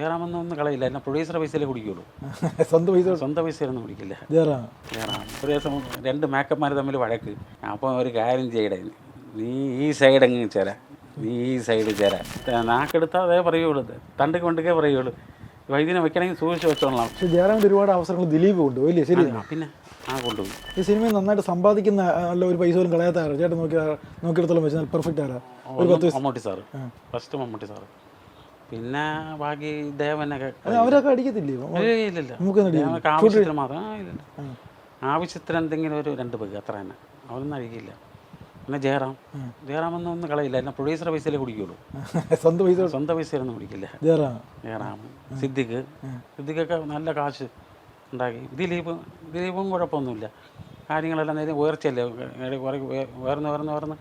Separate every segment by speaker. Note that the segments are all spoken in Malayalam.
Speaker 1: ജയറാമൊന്നും ഒന്നും കളയില്ല. എന്നെ പ്രൊഡ്യൂസറെ പൈസയിലേ കുടിക്കുള്ളൂ.
Speaker 2: സ്വന്തം പൈസ
Speaker 1: സ്വന്തം പൈസയിലൊന്നും കുടിക്കില്ല.
Speaker 2: ജയറാം.
Speaker 1: ജയറാം. ഒരു ദിവസം രണ്ട് മേക്കപ്പ്മാർ തമ്മിൽ വഴക്ക്. അപ്പോൾ ഒരു കാര്യം ചെയ്യടേ. നീ ഈ സൈഡ് അങ്ങ് ചേരാ? നീ ഈ സൈഡ് ചേരാ. നാക്കെടുത്താൽ അതേ പറയുള്ളൂ. തണ്ട് കൊണ്ടൊക്കെ പറയുള്ളൂ. വൈദ്യനെ വെക്കണമെങ്കിൽ സൂക്ഷിച്ച് വെച്ചോളാം
Speaker 2: പക്ഷെ ജയറാമിന്റെ ഒരുപാട് അവസരങ്ങൾ ദിലീപ് ഉണ്ട് വലിയ ശരി.
Speaker 1: പിന്നെ ആ കൊണ്ടുപോയി.
Speaker 2: ഈ സിനിമയിൽ നന്നായിട്ട് സമ്പാദിക്കുന്ന നല്ല ഒരു പൈസ പോലും കളയാത്ത ആരാ? ചേട്ടൻ നോക്കി നോക്കിയെടുത്തോളം വെച്ചാൽ പെർഫെക്റ്റ് ആരാ? ഒരു പത്ത്
Speaker 1: Mammootty sir. First Mammootty sir. പിന്നെ ബാക്കി ദേവനൊക്കെ
Speaker 2: അവരൊക്കെ അടിക്കത്തില്ലേ.
Speaker 1: ദേവനൊക്കെ ആവശ്യത്തിന് മാത്രം എന്തെങ്കിലും ഒരു രണ്ട് പേര് അത്ര തന്നെ. അവരൊന്നും അഴിക്കില്ല പിന്നെ ജയറാം. ജയറാം ഒന്നും കളയില്ല. എന്നെ പ്രൊഡ്യൂസറെ പൈസയിലേ കുടിക്കുള്ളൂ.
Speaker 2: സ്വന്തം പൈസ
Speaker 1: സ്വന്തം പൈസയിലൊന്നും കുടിക്കില്ല.
Speaker 2: ജയറാം.
Speaker 1: സിദ്ദിഖ്. സിദ്ദിഖൊക്കെ നല്ല കാശ് ഉണ്ടാക്കി. ദിലീപ് ദിലീപും കുഴപ്പമൊന്നുമില്ല. കാര്യങ്ങളെല്ലാം നേരെ ഉയർച്ചയല്ലേ? കുറേ ഉയ- ഉയർന്ന് ഉയർന്ന് ഉയർന്ന്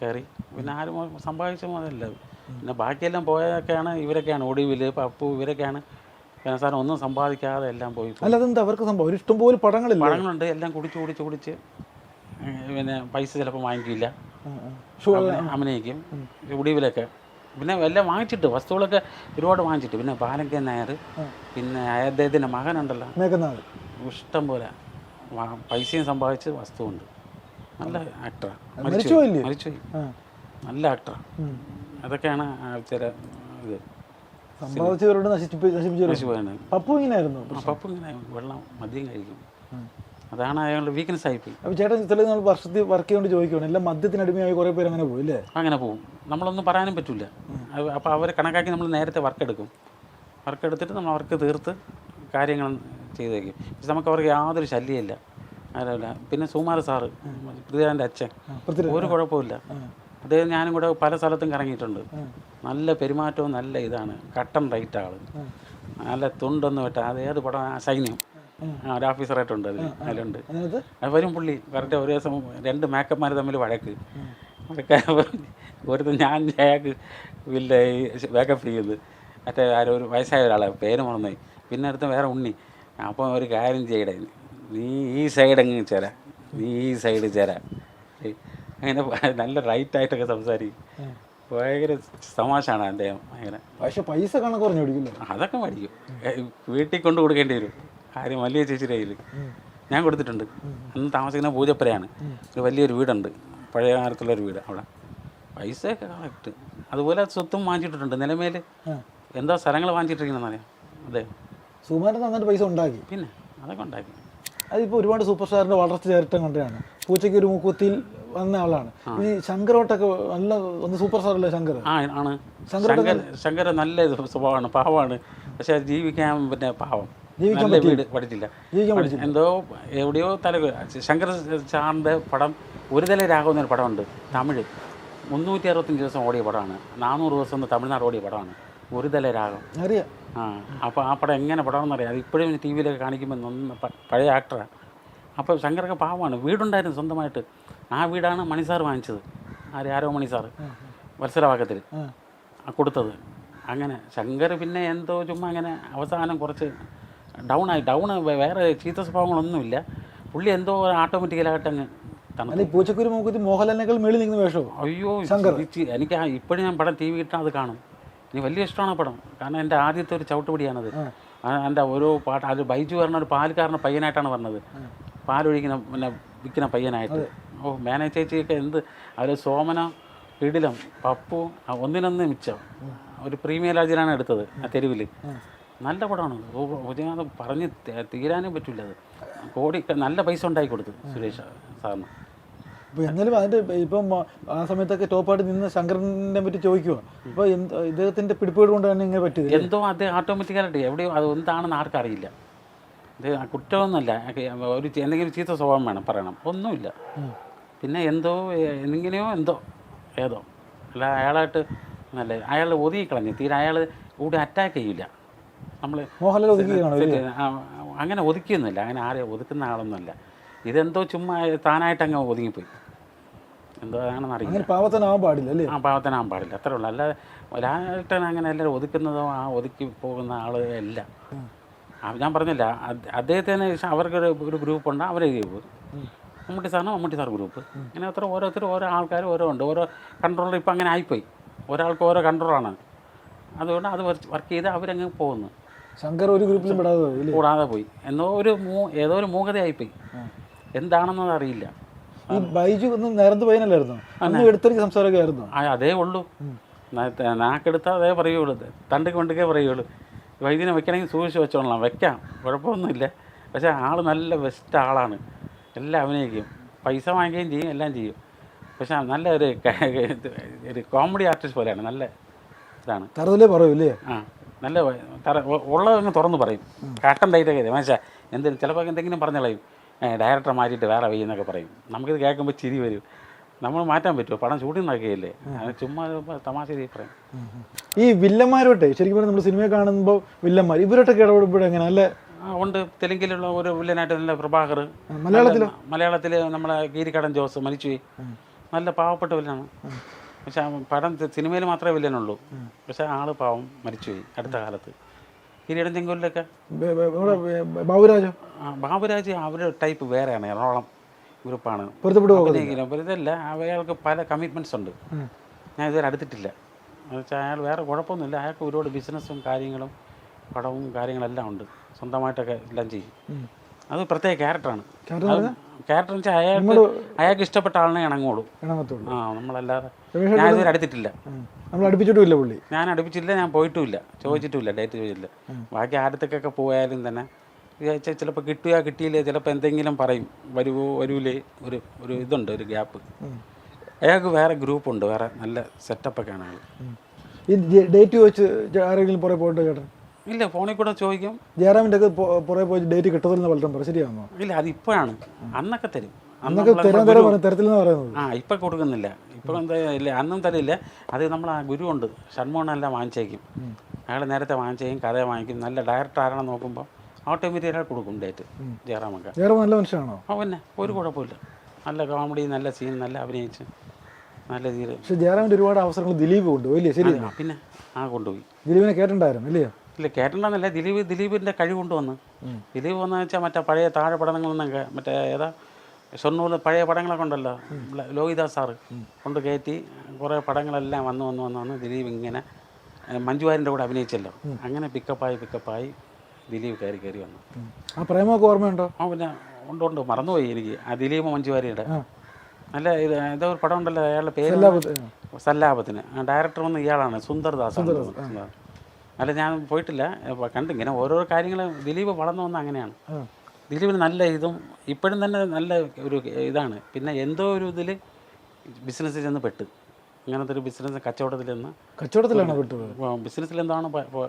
Speaker 1: കയറി. പിന്നെ ആരും സമ്പാദിച്ച മുതലല്ല പിന്നെ ബാക്കിയെല്ലാം പോയതൊക്കെയാണ് ഇവരൊക്കെയാണ് ഒടുവിൽ പപ്പു ഇവരൊക്കെയാണ്. സാധനം ഒന്നും സമ്പാദിക്കാതെ എല്ലാം പോയി
Speaker 2: അല്ല അതെന്താ അവർക്ക് സംഭവം? ഒരു ഇഷ്ടംപോലെ പടങ്ങളില്ല?
Speaker 1: പടങ്ങളുണ്ട് എല്ലാം കുടിച്ച് കുടിച്ച് കുടിച്ച്. പിന്നെ പൈസ ചിലപ്പോൾ വാങ്ങിക്കില്ല. അഭിനയിക്കും. ഒടുവിലൊക്കെ പിന്നെ എല്ലാം വാങ്ങിച്ചിട്ട് വസ്തുക്കളൊക്കെ ഒരുപാട് വാങ്ങിച്ചിട്ട്. പിന്നെ ബാലങ്കൻ നായർ പിന്നെ അദ്ദേഹത്തിന്റെ മകനുണ്ടല്ലോ. ഇഷ്ടം പോലെ. പൈസയും സമ്പാദിച്ച് വസ്തുവുണ്ട്. നല്ല ആക്ടറാണ്? മരിച്ചുപോയി.
Speaker 2: ആ.
Speaker 1: നല്ല ആക്ടറാണ്. അതൊക്കെയാണ് ആൾക്കാരെ ഇത്.
Speaker 2: സമ്പാദിച്ചവരോട് നശിപ്പിച്ച് പപ്പു ഇങ്ങനെയായിരുന്നു?
Speaker 1: പപ്പ ഇങ്ങനെ വെള്ളം മദ്യം കഴിക്കും. അതാണ് അയാളുടെ വീക്ക്നെസ് ആയിപ്പോയി
Speaker 2: അപ്പോൾ ചേട്ടൻ ചില നാൾ വർഷത്തിൽ വർക്ക് ചെയ്തുകൊണ്ട് ചോദിക്കുകയാണ് എല്ലാം മദ്യത്തിന് അടിമയായി കുറേ പേര് അങ്ങനെ പോയി അല്ലേ?
Speaker 1: അങ്ങനെ പോകും നമ്മളൊന്നും പറയാനും പറ്റില്ല അപ്പോൾ അവർ കണക്കാക്കി നമ്മൾ നേരത്തെ വർക്ക് എടുക്കും. വർക്ക് എടുത്തിട്ട് നമ്മൾ അവർക്ക് തീർത്ത് കാര്യങ്ങൾ ചെയ്തേക്കും. പക്ഷെ നമുക്ക് അവർക്ക് യാതൊരു ശല്യമില്ല ആരല്ല പിന്നെ സുമാര സാറ് പൃഥ്വിരാജന്റെ അച്ഛൻ. ഒരു കുഴപ്പമില്ല അദ്ദേഹം ഞാനും കൂടെ പല സ്ഥലത്തും കറങ്ങിയിട്ടുണ്ട്. നല്ല പെരുമാറ്റവും നല്ല ഇതാണ്. കട്ടൻ റൈറ്റ് ആൾ. നല്ല തുണ്ടൊന്നും വിട്ട അത് ഏത് പടം ആ സൈന്യം. ആ. ഒരു ഓഫീസറായിട്ടുണ്ട് അതിൽ അതിലുണ്ട്. വരും പുള്ളി കറക്റ്റ് ഒരു ദിവസം രണ്ട് മേക്കപ്പ്മാർ തമ്മിൽ വഴക്ക്. അവരൊക്കെ ഒരുത്തൻ ഞാൻ അയാൾക്ക് വില്ല മേക്കപ്പ് ചെയ്യുന്നത് മറ്റേ ആരോ ഒരു വയസ്സായ ഒരാളെ പേര് മറന്നുപോയി പിന്നെ അടുത്ത് വേറെ ഉണ്ണി. അപ്പോൾ ഒരു കാര്യം ചെയ്യടേ നീ ഈ സൈഡ് അങ്ങ് ചേരാ? നീ ഈ സൈഡ് ചേരാ. അങ്ങനെ നല്ല റൈറ്റ് ആയിട്ടൊക്കെ സംസാരിക്കും ഭയങ്കര തമാശാണ് അദ്ദേഹം. ഭയങ്കര
Speaker 2: പക്ഷെ പൈസ കണക്ക് പറഞ്ഞു പിടിക്കില്ലേ
Speaker 1: അതൊക്കെ മേടിക്കും. വീട്ടിൽ കൊണ്ട് കൊടുക്കേണ്ടി വരും. ആരും വലിയ ചേച്ചിയുടെ കയ്യിൽ ഞാൻ കൊടുത്തിട്ടുണ്ട്. അന്ന് താമസിക്കുന്ന പൂജപ്പുരയാണ്. ഒരു വലിയൊരു വീടുണ്ട്. പഴയ കാലത്തുള്ളൊരു വീട് അവിടെ. പൈസയൊക്കെ കറക്റ്റ് അതുപോലെ സ്വത്തും വാങ്ങിച്ചിട്ടുണ്ട് നിലമേൽ എന്താ സ്ഥലങ്ങൾ വാങ്ങിച്ചിട്ടിരിക്കുന്നറിയാം അതെ.
Speaker 2: സുമാരൻ നന്നായിട്ട് പൈസ ഉണ്ടാക്കി.
Speaker 1: പിന്നെ അതൊക്കെ ഉണ്ടാക്കി.
Speaker 2: അതിപ്പോൾ ഒരുപാട് സൂപ്പർ സ്റ്റാറിന്റെ വളർച്ച ചേർട്ടം കണ്ടാണ് പൂച്ചയ്ക്ക് ഒരു മൂക്കുത്തിയിൽ വന്ന ആളാണ്. ഈ ശങ്കറോട്ടൊക്കെ നല്ല ഒന്ന് സൂപ്പർ സ്റ്റാർ അല്ലേ ശങ്കർ?
Speaker 1: ആ ആണ്. ശങ്കർ ശങ്കർ നല്ല സ്വഭാവമാണ് പാവമാണ്. പക്ഷെ ജീവിക്കാൻ പിന്നെ പാവം. ജീവിക്കാൻ വീട് പഠിച്ചില്ല എന്തോ എവിടെയോ തല ശങ്കർ സാറിന്റെ പടം ഒരു തല രാഘവെന്ന എന്നൊരു പടമുണ്ട് തമിഴ്. മുന്നൂറ്റി അറുപത്തഞ്ച് ദിവസം ഓടിയ പടമാണ്. നാനൂറ് ദിവസം ഒന്ന് തമിഴ്നാട് ഓടിയ പടമാണ്. ഒരു തല രാഗം
Speaker 2: അറിയാം.
Speaker 1: ആ അപ്പോൾ ആ പടം എങ്ങനെ പടമാണെന്ന് അറിയാം. അത് ഇപ്പോഴും ടി വിയിലൊക്കെ കാണിക്കുമ്പോൾ പഴയ ആക്ടറാണ് അപ്പോൾ ശങ്കറൊക്കെ പാവമാണ്. വീടുണ്ടായിരുന്നു സ്വന്തമായിട്ട്. ആ വീടാണ് മണിസാർ വാങ്ങിച്ചത്. ആര് ആരോ മണിസാർ വത്സരവാക്കത്തിൽ കൊടുത്തത്. അങ്ങനെ ശങ്കർ പിന്നെ എന്തോ ചുമ്മാ അങ്ങനെ അവസാനം കുറച്ച് ഡൗൺ ആയി. ഡൗൺ വേറെ ചീത്ത സ്വഭാവങ്ങളൊന്നുമില്ല. പുള്ളി എന്തോ ഓട്ടോമാറ്റിക്കലായിട്ട് അങ്ങ്
Speaker 2: പൂച്ചക്കുരു മൂക്കുത്തി മോഹൻലാലിനേക്കാൾ മേളിൽ നിൽക്കുന്ന വേഷമോ?
Speaker 1: അയ്യോ ശങ്കർ. എനിക്ക് ഇപ്പോഴും ഞാൻ പടം ടി വി കിട്ടാൻ അത് കാണും. എനിക്ക് വലിയ ഇഷ്ടമാണ് പടം. കാരണം എന്റെ ആദ്യത്തെ ഒരു ചവിട്ടുപിടിയാണത്. എന്റെ ഓരോ പാട്ട് അത് ബൈജു പറഞ്ഞ ഒരു പാൽക്കാരന്റെ പയ്യനായിട്ടാണ് പറഞ്ഞത്. പാലൊഴിക്കുന്ന പിന്നെ വിൽക്കുന്ന പയ്യനായിട്ട്. ഓ മേന ചേച്ചിയൊക്കെ എന്ത്? അവർ സോമന ഇടിലം പപ്പു ഒന്നിനൊന്ന് മിച്ചം. ഒരു പ്രീമിയർ രാജ്യനാണ് എടുത്തത് ആ തെരുവിൽ നല്ല പടമാണ്. രജനീകാന്ത് പറഞ്ഞ് തീരാനും പറ്റില്ല അത്. കോടി നല്ല പൈസ ഉണ്ടാക്കി കൊടുത്തു സുരേഷ് സാറിന്.
Speaker 2: അപ്പോൾ എന്നാലും അതിന്റെ ഇപ്പം ആ സമയത്തൊക്കെ ടോപ്പായിട്ട് നിന്ന് ശങ്കരനെ പറ്റി ചോദിക്കുക അപ്പോൾ ഇദ്ദേഹത്തിന്റെ കൊണ്ട് തന്നെ ഇങ്ങനെ പറ്റിയത്
Speaker 1: എന്തോ അത് ഓട്ടോമാറ്റിക്കായിട്ട് എവിടെയോ അത് എന്താണെന്ന് ആർക്കറിയില്ല ഇത് കുറ്റമൊന്നുമല്ല. ഒരു എന്തെങ്കിലും ചീത്ത സ്വഭാവം വേണം പറയണം. ഒന്നുമില്ല. പിന്നെ എന്തോ എങ്ങനെയോ എന്തോ ഏതോ. അല്ല അയാളായിട്ട് നല്ല അയാൾ ഒതുങ്ങിക്കളഞ്ഞു തീരെ അയാൾ കൂടെ അറ്റാക്ക് ചെയ്യില്ല നമ്മൾ അങ്ങനെ ഒതുക്കിയൊന്നുമില്ല. അങ്ങനെ ആരെ ഒതുക്കുന്ന ആളൊന്നുമല്ല. ഇതെന്തോ ചുമ്മാ താനായിട്ട് അങ്ങ് ഒതുങ്ങിപ്പോയി. എന്തോ ആണെന്ന് അറിയില്ല.
Speaker 2: പാവത്തനാവാൻ പാടില്ല അല്ലേ?
Speaker 1: ആ പാവത്തനാവാൻ പാടില്ല. അത്രേ ഉള്ളൂ. അല്ല ഒരാട്ടൻ അങ്ങനെ എല്ലാവരും ഒതുക്കുന്നതോ ആ ഒതുക്കി പോകുന്ന ആൾ അല്ല ഞാൻ പറഞ്ഞില്ല. അദ്ദേഹത്തിന് അവർക്കൊരു ഒരു ഗ്രൂപ്പ് ഉണ്ട് അവരെ ഗ്രൂപ്പ് മമ്മൂട്ടി സാറിന് മമ്മൂട്ടി സാർ ഗ്രൂപ്പ്. ഇങ്ങനെ അത്ര ഓരോരുത്തർ ഓരോ ആൾക്കാർ ഓരോ ഉണ്ട് ഓരോ കൺട്രോളർ ഇപ്പം അങ്ങനെ ആയിപ്പോയി. ഒരാൾക്ക് ഓരോ കൺട്രോളാണ് അതുകൊണ്ട് അത് വർക്ക് ചെയ്ത് അവരങ്ങ് പോകുന്നു.
Speaker 2: ശങ്കർ ഒരു ഗ്രൂപ്പിലും ഇല്ലേ?
Speaker 1: കൂടാതെ പോയി. എന്നോ ഒരു മൂ ഏതോ ഒരു മൂകതയായിപ്പോയി എന്താണെന്നത് അറിയില്ല.
Speaker 2: ഈ ബൈജു ഒന്ന് നേരത്തെ പയ്യനല്ലായിരുന്നു അന്ന് എടുത്തെടുക്ക് സംസാരമൊക്കെ ആയിരുന്നു.
Speaker 1: ആ അതേ ഉള്ളൂ. നാക്കെടുത്താൽ അതേ പറയുള്ളൂ. തണ്ട് കൊണ്ടൊക്കെ പറയുള്ളൂ. വൈദ്യനെ വെക്കണമെങ്കിൽ സൂക്ഷിച്ച് വെച്ചോളാം വെക്കാം. കുഴപ്പമൊന്നുമില്ല. പക്ഷേ ആൾ നല്ല ബെസ്റ്റ് ആളാണ്. എല്ലാം അഭിനയിക്കും. പൈസ വാങ്ങിക്കുകയും ചെയ്യും എല്ലാം ചെയ്യും. പക്ഷെ നല്ല ഒരു ഒരു കോമഡി ആർട്ടിസ്റ്റ് പോലെയാണ്. നല്ല ഇതാണ്.
Speaker 2: തരത്തിലേ പറയൂല്ലേ?
Speaker 1: ആ നല്ല തറ ഉള്ളതങ്ങ് തുറന്ന് പറയും. കാട്ടം തൈറ്റൊക്കെ മനസ്സിലാ? എന്തെങ്കിലും ചിലപ്പോൾ എന്തെങ്കിലും പറഞ്ഞളയും ഡയറക്ടറെ മാറ്റിയിട്ട് വേറെ വയ്യെന്നൊക്കെ പറയും. നമുക്കിത് കേൾക്കുമ്പോൾ ചിരി വരും. നമ്മൾ മാറ്റാൻ പറ്റുമോ? പടം ഷൂട്ടിംഗ് നടക്കുകയല്ലേ? ചുമ്മാ തമാശ പറയും.
Speaker 2: ഈ വില്ലന്മാരോട്ടെ ശരിക്കും പറഞ്ഞാൽ നമ്മൾ സിനിമയെ കാണുമ്പോൾ വില്ലന്മാർ ഇവരോട്ടൊക്കെ ഇടപെടുമ്പോഴും എങ്ങനെ? നല്ല
Speaker 1: ഉണ്ട്. തെലുങ്കിലുള്ള ഒരു വില്ലനായിട്ട് നല്ല പ്രഭാകർ.
Speaker 2: മലയാളത്തിലോ?
Speaker 1: മലയാളത്തിൽ നമ്മളെ ഗീരിക്കടൻ ജോസ് മരിച്ചു നല്ല പാവപ്പെട്ട വില്ലനാണ്. പക്ഷെ പടം സിനിമയിൽ മാത്രമേ വില്ലനുള്ളൂ. പക്ഷെ ആൾ പാവം മരിച്ചുപോയി അടുത്ത കാലത്ത്. കിരീടൻ ചെങ്കോലിലൊക്കെ?
Speaker 2: ബാബുരാജ്?
Speaker 1: ബാബുരാജോ അവരുടെ ടൈപ്പ് വേറെയാണ്. എറണാകുളം ഗ്രൂപ്പാണ്. ഇതല്ല അയാൾക്ക് പല കമ്മിറ്റ്മെന്റ്സ് ഉണ്ട്. ഞാൻ ഇതുവരെ അടുത്തിട്ടില്ല. എന്നുവെച്ചാൽ അയാൾ വേറെ കുഴപ്പമൊന്നുമില്ല. അയാൾക്ക് ഒരുപാട് ബിസിനസ്സും കാര്യങ്ങളും പടവും കാര്യങ്ങളെല്ലാം ഉണ്ട്. സ്വന്തമായിട്ടൊക്കെ എല്ലാം ചെയ്യും. അത് പ്രത്യേക ക്യാരക്ടറാണ്. ക്യാരക്ടർ വെച്ചാൽ അയാൾക്ക് അയാൾക്ക് ഇഷ്ടപ്പെട്ട ആളിനെ ഇണങ്ങുള്ളൂ.
Speaker 2: ഇണങ്ങത്തുള്ളൂ.
Speaker 1: ആ നമ്മളല്ലാതെ ഞാൻ ഇതുവരെ അടുത്തിട്ടില്ല.
Speaker 2: നമ്മൾ അടുപ്പിച്ചിട്ടുമില്ല പുള്ളി.
Speaker 1: ഞാൻ അടുപ്പിച്ചില്ല ഞാൻ പോയിട്ടുമില്ല. ചോദിച്ചിട്ടുമില്ല ഡേറ്റ് ചോദിച്ചില്ല ബാക്കി ആരത്തേക്കൊക്കെ പോയാലും തന്നെ വിചാരിച്ചാൽ ചിലപ്പോൾ കിട്ടുക കിട്ടിയില്ലേ ചിലപ്പോൾ എന്തെങ്കിലും പറയും. വരുവോ വരൂലേ ഒരു ഒരു ഇതുണ്ട് ഒരു ഗ്യാപ്പ്. അയാൾക്ക് വേറെ ഗ്രൂപ്പുണ്ട് വേറെ നല്ല സെറ്റപ്പൊക്കെയാണ് അയാൾ
Speaker 2: ഈ ഡേറ്റ് വെച്ച് ആരെങ്കിലും പുറകെ പോയിട്ട് ചേട്ടൻ?
Speaker 1: ഇല്ല ഫോണിൽ കൂടെ ചോദിക്കും.
Speaker 2: ജയറാമിന്റെ ഒക്കെ പുറകെ പോയി ഡേറ്റ് കിട്ടത്തില്ലെന്ന് പലരും പറയും. ശരിയാണോ?
Speaker 1: ഇല്ല അത് ഇപ്പോഴാണ്. അന്നൊക്കെ തരും.
Speaker 2: അന്നൊക്കെ തരാൻ തരാൻ തരത്തില്ലെന്ന് പറയുന്നത്.
Speaker 1: ആ ഇപ്പം കൊടുക്കുന്നില്ല. ഇപ്പം എന്താ ഇല്ല അന്നും തരില്ല. അത് നമ്മൾ ആ ഗുരുവുണ്ട് ഷൺമോഹനെല്ലാം വാങ്ങിച്ചേക്കും. അയാൾ നേരത്തെ വാങ്ങിച്ചേക്കും കഥ വാങ്ങിക്കും. നല്ല ഡയറക്ടർ ആരാണെന്ന് നോക്കുമ്പോൾ ഓട്ടോമാറ്റിക് അയാൾ കൊടുക്കും ഡേറ്റ് ജയറാമൊക്കെ.
Speaker 2: ജയറാം നല്ല മനുഷ്യനാണോ?
Speaker 1: ആ പിന്നെ ഒരു കുഴപ്പമില്ല. നല്ല കോമഡി നല്ല സീൻ നല്ല അഭിനയിച്ച് നല്ല രീതിയിൽ
Speaker 2: പക്ഷേ ജയറാമിന്റെ ഒരുപാട് അവസരങ്ങൾ ദിലീപ് കൊണ്ടുപോയി ഇല്ലേ? ശരി
Speaker 1: പിന്നെ ആ കൊണ്ടുപോയി.
Speaker 2: ദിലീപിനെ കേട്ടിട്ടുണ്ടായിരുന്നു ഇല്ലേ?
Speaker 1: ഇല്ല കേട്ടിട്ടുണ്ടെന്നല്ല ദിലീപ് ദിലീപിന്റെ കഴിവ് കൊണ്ടുവന്ന്. ദിലീപ് വന്നു വെച്ചാൽ മറ്റേ പഴയ താഴെ പടങ്ങളെന്നൊക്കെ മറ്റേ ഏതാ? ഷൊർണൂർ പഴയ പടങ്ങളൊക്കെ ഉണ്ടല്ലോ. ലോഹിദാസ് സാറ് കൊണ്ട് കയറ്റി കുറേ പടങ്ങളെല്ലാം വന്ന് വന്ന് വന്ന് വന്ന് ദിലീപ് ഇങ്ങനെ മഞ്ജുവാരിന്റെ കൂടെ അഭിനയിച്ചല്ലോ. അങ്ങനെ പിക്കപ്പായി പിക്കപ്പായി ദിലീപ് കയറി കയറി വന്നു.
Speaker 2: ആ പ്രേമൊക്കെ ഓർമ്മയുണ്ടോ?
Speaker 1: ആ പിന്നെ ഉണ്ട് ഉണ്ട്. മറന്നുപോയി എനിക്ക്. ആ ദിലീപ് മഞ്ജുവാരിയുടെ നല്ല ഇത് ഏതോ ഒരു പടം ഉണ്ടല്ലോ അയാളുടെ പേര് സല്ലാപത്തിന്. ആ ഡയറക്ടർ വന്ന് ഇയാളാണ് സുന്ദർദാസ് ആണ് തോന്നുന്നു. സുന്ദർ. അല്ല ഞാൻ പോയിട്ടില്ല. കണ്ടു ഇങ്ങനെ ഓരോരോ കാര്യങ്ങൾ ദിലീപ് വളർന്നു വന്ന അങ്ങനെയാണ്. ദിലീപിന് നല്ല ഇതും ഇപ്പോഴും തന്നെ നല്ല ഒരു ഇതാണ്. പിന്നെ എന്തോ ഒരു ഇതിൽ ബിസിനസ്സിൽ ചെന്ന് പെട്ട്. ഇങ്ങനത്തെ ഒരു ബിസിനസ് കച്ചവടത്തിൽ നിന്ന്
Speaker 2: കച്ചവടത്തിലാണ്
Speaker 1: ബിസിനസ്സിൽ എന്താണ്
Speaker 2: ഇപ്പൊ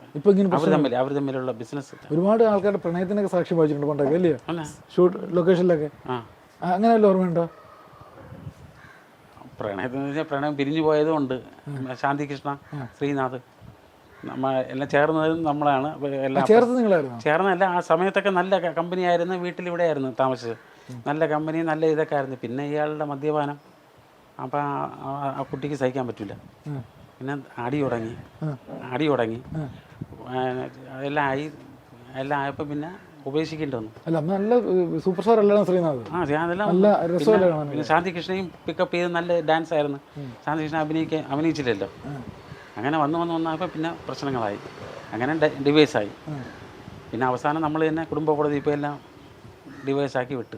Speaker 1: അവർ തമ്മിൽ അവർ തമ്മിലുള്ള ബിസിനസ്.
Speaker 2: ഒരുപാട് ആൾക്കാരുടെ പ്രണയത്തിനൊക്കെ സാക്ഷി വഹിച്ചിട്ടുണ്ട് പണ്ടൊക്കെ
Speaker 1: അല്ലേ?
Speaker 2: ഷൂട്ട് ലൊക്കേഷനിലൊക്കെ. അങ്ങനെയല്ല ഓർമ്മയുണ്ടോ?
Speaker 1: പ്രണയത്തിന് പ്രണയം പിരിഞ്ഞു പോയതും ഉണ്ട്. ശാന്തികൃഷ്ണ ശ്രീനാഥ്. നമ്മ എല്ലാം ചേർന്നതും നമ്മളാണ്. എല്ലാം
Speaker 2: ചേർത്ത് നിങ്ങളായിരുന്നു?
Speaker 1: ചേർന്നല്ല ആ സമയത്തൊക്കെ നല്ല കമ്പനി ആയിരുന്നു വീട്ടിൽ ഇവിടെ ആയിരുന്നു താമസിച്ചത്. നല്ല കമ്പനി നല്ല ഇതൊക്കെ ആയിരുന്നു പിന്നെ ഇയാളുടെ മദ്യപാനം. അപ്പം ആ- കുട്ടിക്ക് സഹിക്കാൻ പറ്റില്ല. പിന്നെ അടി തുടങ്ങി. അടി തുടങ്ങി. എല്ലാം ആയി. എല്ലാം ആയപ്പോൾ പിന്നെ ഉപേക്ഷിക്കേണ്ടി വന്നു.
Speaker 2: അല്ല നല്ല സൂപ്പർ സ്റ്റാർ ശ്രീനാഥ്?
Speaker 1: ആ ഞാനെല്ലാം
Speaker 2: നല്ല രസമല്ലേ
Speaker 1: പിന്നെ ശാന്തി കൃഷ്ണയും പിക്കപ്പ് ചെയ്ത് നല്ല ഡാൻസ് ആയിരുന്നു. ശാന്തികൃഷ്ണ അഭിനയിക്കാൻ അഭിനയിച്ചില്ലല്ലോ. അങ്ങനെ വന്ന് വന്ന് വന്നപ്പോൾ പിന്നെ പ്രശ്നങ്ങളായി. അങ്ങനെ ഡിവൈസ് ആയി. പിന്നെ അവസാനം നമ്മൾ തന്നെ കുടുംബ കോടതി ഇപ്പോൾ എല്ലാം ഡിവൈസ് വിട്ടു വിട്ട്.